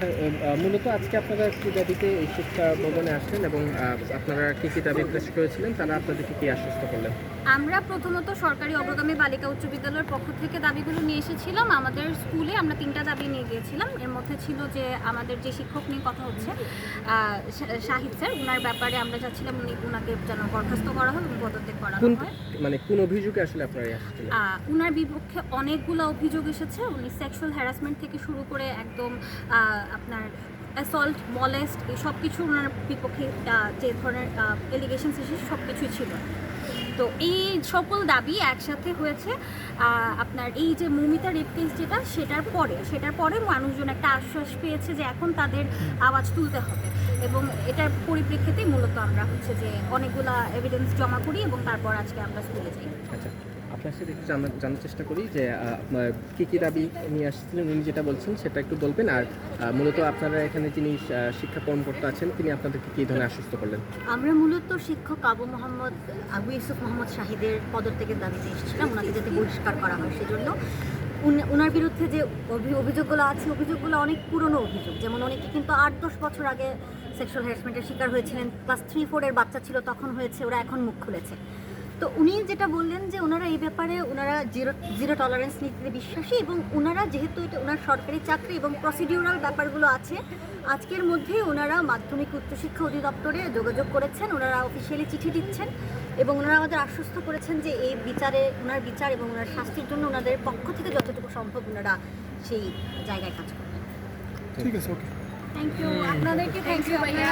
আহ, মূলত আজকে আপনারা কি দাবিতে এই শিক্ষা ভবনে আসলেন এবং আপনারা কি কি দাবি পেশ করেছিলেন? তারা আপনাদেরকে কি আশ্বস্ত করলেন? আমরা প্রথমত সরকারি অগ্রগামী বালিকা উচ্চ বিদ্যালয়ের পক্ষ থেকে দাবিগুলো নিয়ে এসেছিলাম। আমাদের স্কুলে আমরা তিনটা দাবি নিয়ে গিয়েছিলাম। এর মধ্যে ছিল যে আমাদের যে শিক্ষক নিয়ে কথা হচ্ছে শাহিদ স্যার ওনার ব্যাপারে আমরা চাচ্ছিলাম উনি ওনাকে যেন বরখাস্ত করা হয় এবং পদত্যাগ করা হয়। মানে কোন অভিযোগে আসলে আপনারা আসছিলেন? উনার বিপক্ষে অনেকগুলো অভিযোগ এসেছে। উনি সেক্সুয়াল হ্যারাসমেন্ট থেকে শুরু করে একদম অ্যাসল্ট মলেস্ট এই সব কিছু ওনার বিপক্ষে যে ধরনের এলিগেশনস এসেছে সব কিছুই ছিল। তো এই সকল দাবি একসাথে হয়েছে আপনার এই যে মৌমিতা রেপ কেস যেটা সেটার পরে সেটার পরে মানুষজন একটা আশ্বাস পেয়েছে যে এখন তাদের আওয়াজ তুলতে হবে। এবং এটার পরিপ্রেক্ষিতেই মূলত আমরা হচ্ছে যে অনেকগুলা এভিডেন্স জমা করি এবং তারপর আজকে আমরা স্কুলে যাই। আচ্ছা। আপনার সাথে একটু জানার চেষ্টা করি যে কি কি দাবি নিয়ে আসছিলেন? উনি যেটা বলছেন সেটা একটু বলবেন। আর মূলত আপনারা এখানে যিনি শিক্ষা কর্মকর্তা আছেন, তিনি আপনাদেরকে কি ধরনের আশ্বস্ত করলেন? আমরা মূলত শিক্ষক আবু মোহাম্মদ, আবু ইউসুফ মোহাম্মদ শাহিদের পদত্যাগের দাবিতে এসেছিলাম। ওনাকে যাতে বহিষ্কার করা হয় সেজন্য। ওনার বিরুদ্ধে যে অভিযোগগুলো আছে, অভিযোগগুলো অনেক পুরনো অভিযোগ। যেমন অনেকে কিন্তু আট দশ বছর আগে সেক্সুয়াল হ্যারাসমেন্টের শিকার হয়েছিলেন। ক্লাস থ্রি ফোরের বাচ্চা ছিল, তখন হয়েছে, ওরা এখন মুখ খুলেছে। তো উনি যেটা বললেন যে ওনারা এই ব্যাপারে ওনারা জিরো জিরো টলারেন্স নীতিতে বিশ্বাসী এবং ওনারা যেহেতু এটা ওনার সরকারি চাকরি এবং প্রসিডিউরাল ব্যাপারগুলো আছে আজকের মধ্যেই ওনারা মাধ্যমিক উচ্চশিক্ষা অধিদপ্তরে যোগাযোগ করেছেন ওনারা অফিসিয়ালি চিঠি দিচ্ছেন এবং ওনারা আমাদের আশ্বস্ত করেছেন যে এই বিচারে ওনার বিচার এবং ওনার শাস্তির জন্য ওনাদের পক্ষ থেকে যতটুকু সম্ভব ওনারা সেই জায়গায় কাজ করবেন। ঠিক আছে ওকে থ্যাংক ইউ আপনাদেরকে থ্যাংক ইউ ভাইয়া